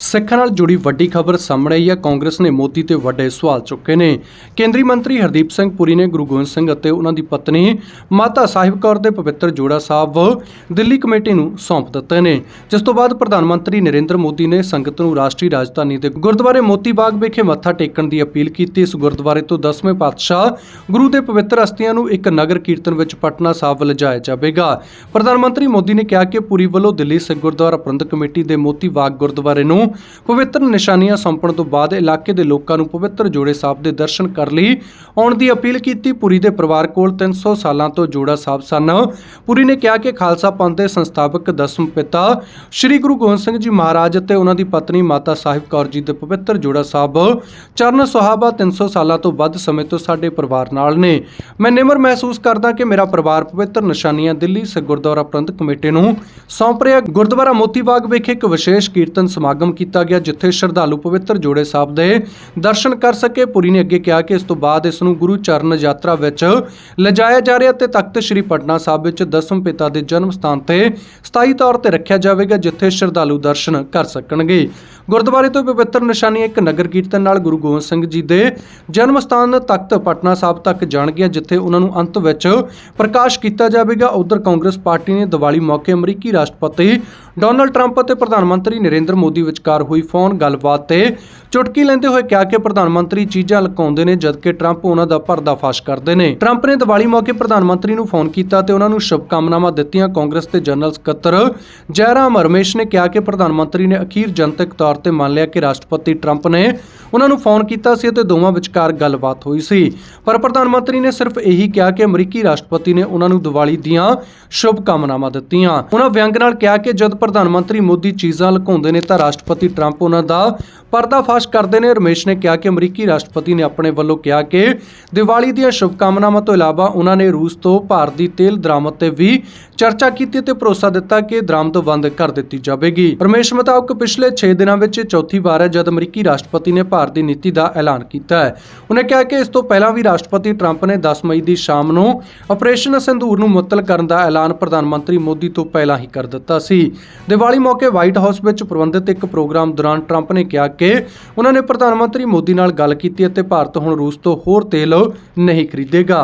ਸਿੱਖਾਂ ਨਾਲ ਜੁੜੀ ਵੱਡੀ ਖਬਰ ਸਾਹਮਣੇ ਆਈ ਹੈ। ਕਾਂਗਰਸ ਨੇ ਮੋਦੀ ਤੇ ਵੱਡੇ ਸਵਾਲ ਚੁੱਕੇ ਨੇ। ਕੇਂਦਰੀ ਮੰਤਰੀ ਹਰਦੀਪ ਸਿੰਘ ਪੁਰੀ ਨੇ ਗੁਰੂ ਗੋਬਿੰਦ ਸਿੰਘ ਅਤੇ ਉਹਨਾਂ ਦੀ ਪਤਨੀ ਮਾਤਾ ਸਾਹਿਬ ਕੌਰ ਦੇ ਪਵਿੱਤਰ ਜੋੜਾ ਸਾਹਿਬ ਦਿੱਲੀ ਕਮੇਟੀ ਨੂੰ ਸੌਂਪ ਦਿੱਤੇ ਨੇ। ਜਿਸ ਤੋਂ ਬਾਅਦ ਪ੍ਰਧਾਨ ਮੰਤਰੀ ਨਰਿੰਦਰ ਮੋਦੀ ਨੇ ਸੰਗਤ ਨੂੰ ਰਾਸ਼ਟਰੀ ਰਾਜਧਾਨੀ ਦੇ ਗੁਰਦੁਆਰੇ ਮੋਤੀ ਬਾਗ ਵਿਖੇ ਮੱਥਾ ਟੇਕਣ ਦੀ ਅਪੀਲ ਕੀਤੀ। ਇਸ ਗੁਰਦੁਆਰੇ ਤੋਂ 10ਵੇਂ ਪਾਤਸ਼ਾਹ ਗੁਰੂ ਦੇ ਪਵਿੱਤਰ ਅਸਥੀਆਂ ਨੂੰ ਇੱਕ ਨਗਰ ਕੀਰਤਨ ਵਿੱਚ ਪਟਨਾ ਸਾਹਿਬ ਲਿਜਾਇਆ ਜਾਵੇਗਾ। ਪ੍ਰਧਾਨ ਮੰਤਰੀ ਮੋਦੀ ਨੇ ਕਿਹਾ ਕਿ ਪੁਰੀ ਵੱਲੋਂ ਦਿੱਲੀ ਸਿੱਖ ਗੁਰਦੁਆਰਾ ਪ੍ਰਬੰਧਕ ਕਮੇਟੀ ਦੇ ਮੋਤੀ ਬਾਗ ਗੁਰਦੁਆਰੇ ਨੂੰ ਪਵਿੱਤਰ ਨਿਸ਼ਾਨੀਆਂ ਸੌਂਪਣ ਤੋਂ ਬਾਅਦ ਇਲਾਕੇ ਦੇ ਲੋਕਾਂ ਨੂੰ ਪਵਿੱਤਰ ਜੋੜੇ ਸਾਹਿਬ ਦੇ ਦਰਸ਼ਨ ਕਰਨ ਲਈ। ਆਉਣ ਦੀ ਅਪੀਲ ਕੀਤੀ, ਪੁਰੀ ਦੇ ਪਰਿਵਾਰ ਕੋਲ 300 ਸਾਲਾਂ ਤੋਂ ਜੋੜਾ ਸਾਹਿਬ ਸਨ। ਪੁਰੀ ਨੇ ਕਿਹਾ ਕਿ ਖਾਲਸਾ ਪੰਥ ਦੇ ਸੰਸਥਾਪਕ ਦਸਮ ਪਿਤਾ ਸ੍ਰੀ ਗੁਰੂ ਗੋਬਿੰਦ ਸਿੰਘ ਜੀ ਮਹਾਰਾਜ ਅਤੇ ਉਹਨਾਂ ਦੀ ਪਤਨੀ ਮਾਤਾ ਸਾਹਿਬ ਕੌਰ ਜੀ ਦੇ ਪਵਿੱਤਰ ਜੋੜਾ ਸਾਹਿਬ ਚਰਨ ਸੁਹਾਬਾ 300 ਸਾਲਾਂ ਤੋਂ ਵੱਧ ਸਮੇਂ ਤੋਂ ਸਾਡੇ ਪਰਿਵਾਰ ਨਾਲ ਨੇ। ਮੈਂ ਨਿਮਰ ਮਹਿਸੂਸ ਕਰਦਾ ਕਿ ਮੇਰਾ ਪਰਿਵਾਰ ਪਵਿੱਤਰ ਨਿਸ਼ਾਨੀਆਂ ਦਿੱਲੀ ਸਿੱਖ ਗੁਰਦੁਆਰਾ ਪ੍ਰਬੰਧਕ ਕਮੇਟੀ ਨੂੰ ਸੌਂਪ ਰਿਹਾ। ਗੁਰਦੁਆਰਾ ਮੋਤੀ ਬਾਗ ਵਿਖੇ ਇੱਕ ਵਿਸ਼ੇਸ਼ ਕੀਰਤਨ ਸਮਾਗਮ ਕੀਤਾ ਗਿਆ, ਜਿੱਥੇ ਸ਼ਰਧਾਲੂ ਪਵਿੱਤਰ ਜੋੜੇ ਸਾਹਿਬ ਦੇ ਦਰਸ਼ਨ ਕਰ ਸਕੇ। ਪੁਰੀ ਨੇ ਅੱਗੇ ਕਿਹਾ ਕਿ ਇਸ ਤੋਂ ਬਾਅਦ ਇਸ ਨੂੰ ਗੁਰੂ ਚਰਨ ਯਾਤਰਾ ਵਿੱਚ ਲਿਜਾਇਆ ਜਾ ਰਿਹਾ ਤੇ ਤਖਤ ਸ੍ਰੀ ਪਟਨਾ ਸਾਹਿਬ ਵਿੱਚ ਦਸਮ ਪਿਤਾ ਦੇ ਜਨਮ ਸਥਾਨ ਤੇ ਸਥਾਈ ਤੌਰ ਤੇ ਰੱਖਿਆ ਜਾਵੇਗਾ, ਜਿੱਥੇ ਸ਼ਰਧਾਲੂ ਦਰਸ਼ਨ ਕਰ ਸਕਣਗੇ। ਗੁਰਦੁਆਰੇ ਤੋਂ ਪਵਿੱਤਰ ਨਿਸ਼ਾਨੀ ਇੱਕ ਨਗਰ ਕੀਰਤਨ ਨਾਲ ਗੁਰੂ ਗੋਬਿੰਦ ਸਿੰਘ ਜੀ ਦੇ ਜਨਮ ਸਥਾਨ ਤਖਤ ਪਟਨਾ ਸਾਹਿਬ ਤੱਕ ਜਾਣਗੀਆਂ ਜਿੱਥੇ ਉਹਨਾਂ ਨੂੰ ਅੰਤ ਵਿੱਚ ਪ੍ਰਕਾਸ਼ ਕੀਤਾ ਜਾਵੇਗਾ। ਉਧਰ ਕਾਂਗਰਸ ਪਾਰਟੀ ਨੇ ਦੀਵਾਲੀ ਮੌਕੇ ਅਮਰੀਕੀ ਰਾਸ਼ਟਰਪਤੀ ਡੋਨਲਡ ਟਰੰਪ ਅਤੇ ਪ੍ਰਧਾਨ ਮੰਤਰੀ ਨਰਿੰਦਰ ਮੋਦੀ ਵਿਚਕਾਰ ਹੋਈ ਫੋਨ ਗੱਲਬਾਤ ਤੇ ਚੁਟਕੀ ਲੈਂਦੇ ਹੋਏ ਕਿਹਾ ਕਿ ਪ੍ਰਧਾਨ ਮੰਤਰੀ ਚੀਜ਼ਾਂ ਲੁਕਾਉਂਦੇ ਨੇ ਜਦਕਿ ਟਰੰਪ ਉਹਨਾਂ ਦਾ ਪਰਦਾਫਾਸ਼ ਕਰਦੇ ਨੇ। ਟਰੰਪ ਨੇ ਦੀਵਾਲੀ ਮੌਕੇ ਪ੍ਰਧਾਨ ਮੰਤਰੀ ਨੂੰ ਫੋਨ ਕੀਤਾ ਤੇ ਉਹਨਾਂ ਨੂੰ ਸ਼ੁਭਕਾਮਨਾਵਾਂ ਦਿੱਤੀਆਂ। ਕਾਂਗਰਸ ਦੇ ਜਨਰਲ ਸਕੱਤਰ ਜੈਰਾਮ ਰਮੇਸ਼ ਨੇ ਕਿਹਾ ਕਿ ਪ੍ਰਧਾਨ ਮੰਤਰੀ ਨੇ ਅਖੀਰ ਜਨਤਕ ਤੌਰ ਤੇ ਮੰਨ ਲਿਆ ਕਿ ਰਾਸ਼ਟਰਪਤੀ ਟਰੰਪ ਨੇ ਉਹਨਾਂ ਨੂੰ ਫੋਨ ਕੀਤਾ ਸੀ ਅਤੇ ਦੋਵਾਂ ਵਿਚਕਾਰ ਗੱਲਬਾਤ ਹੋਈ ਸੀ। ਪਰ ਪ੍ਰਧਾਨ ਮੰਤਰੀ ਨੇ ਸਿਰਫ ਇਹੀ ਕਿਹਾ ਕਿ ਅਮਰੀਕੀ ਰਾਸ਼ਟਰਪਤੀ ਨੇ ਉਹਨਾਂ ਨੂੰ ਦੀਵਾਲੀ ਦੀਆਂ ਸ਼ੁਭਕਾਮਨਾਵਾਂ ਦਿੱਤੀਆਂ। ਉਹਨਾਂ ਵਿਅੰਗ ਨਾਲ ਕਿਹਾ ਕਿ ਜਦ ਪ੍ਰਧਾਨ ਮੰਤਰੀ ਮੋਦੀ ਚੀਜ਼ਾਂ ਲੁਕਾਉਂਦੇ ਨੇ ਤਾਂ ਰਾਸ਼ਟਰਪਤੀ ਟਰੰਪ ਉਹਨਾਂ ਦਾ ਪਰਦਾਫਾਸ਼ ਕਰਦੇ ਨੇ। ਰਮੇਸ਼ ਨੇ ਕਿਹਾ ਕਿ ਅਮਰੀਕੀ ਰਾਸ਼ਟਰਪਤੀ ਨੇ ਆਪਣੇ ਵੱਲੋਂ ਕਿਹਾ ਕਿ ਦੀਵਾਲੀ ਦੀਆਂ ਸ਼ੁਭਕਾਮਨਾਵਾਂ ਤੋਂ ਇਲਾਵਾ ਉਹਨਾਂ ਨੇ ਰੂਸ ਤੋਂ ਭਾਰਤੀ ਤੇਲ ਦਰਾਮਦ ਤੇ ਵੀ ਚਰਚਾ ਕੀਤੀ ਤੇ ਭਰੋਸਾ ਦਿੱਤਾ ਕਿ ਦਰਾਮਦ ਬੰਦ ਕਰ ਦਿੱਤੀ ਜਾਵੇਗੀ। ਰਮੇਸ਼ ਮੁਤਾਬਕ ਪਿਛਲੇ 6 ਦਿਨਾਂ ਵਿੱਚ ਇਹ ਚੌਥੀ ਵਾਰ ਹੈ ਜਦ ਅਮਰੀਕੀ ਰਾਸ਼ਟਰਪਤੀ ਨੇ ਭਾਰਤ ਦੀ ਨੀਤੀ ਦਾ ਐਲਾਨ ਕੀਤਾ ਹੈ। ਉਹਨੇ ਕਿਹਾ ਕਿ ਇਸ ਤੋਂ ਪਹਿਲਾਂ ਵੀ ਰਾਸ਼ਟਰਪਤੀ ਟਰੰਪ ਨੇ 10 ਮਈ ਦੀ ਸ਼ਾਮ ਨੂੰ ਆਪਰੇਸ਼ਨ ਸੰਧੂਰ ਨੂੰ ਮੁਅੱਤਲ ਕਰਨ ਦਾ ਐਲਾਨ ਪ੍ਰਧਾਨ ਮੰਤਰੀ ਮੋਦੀ ਤੋਂ ਪਹਿਲਾਂ ਹੀ ਕਰ ਦਿੱਤਾ ਸੀ। ਦੀਵਾਲੀ ਮੌਕੇ ਵਾਈਟ ਹਾਊਸ ਵਿੱਚ ਪ੍ਰਬੰਧਿਤ ਇੱਕ ਪ੍ਰੋਗਰਾਮ ਦੌਰਾਨ ਟਰੰਪ ਨੇ ਕਿਹਾ ਕਿ ਉਹਨਾਂ ਨੇ ਪ੍ਰਧਾਨ ਮੰਤਰੀ ਮੋਦੀ ਨਾਲ ਗੱਲ ਕੀਤੀ ਅਤੇ ਭਾਰਤ ਹੁਣ ਰੂਸ ਤੋਂ ਹੋਰ ਤੇਲ ਨਹੀਂ ਖਰੀਦੇਗਾ।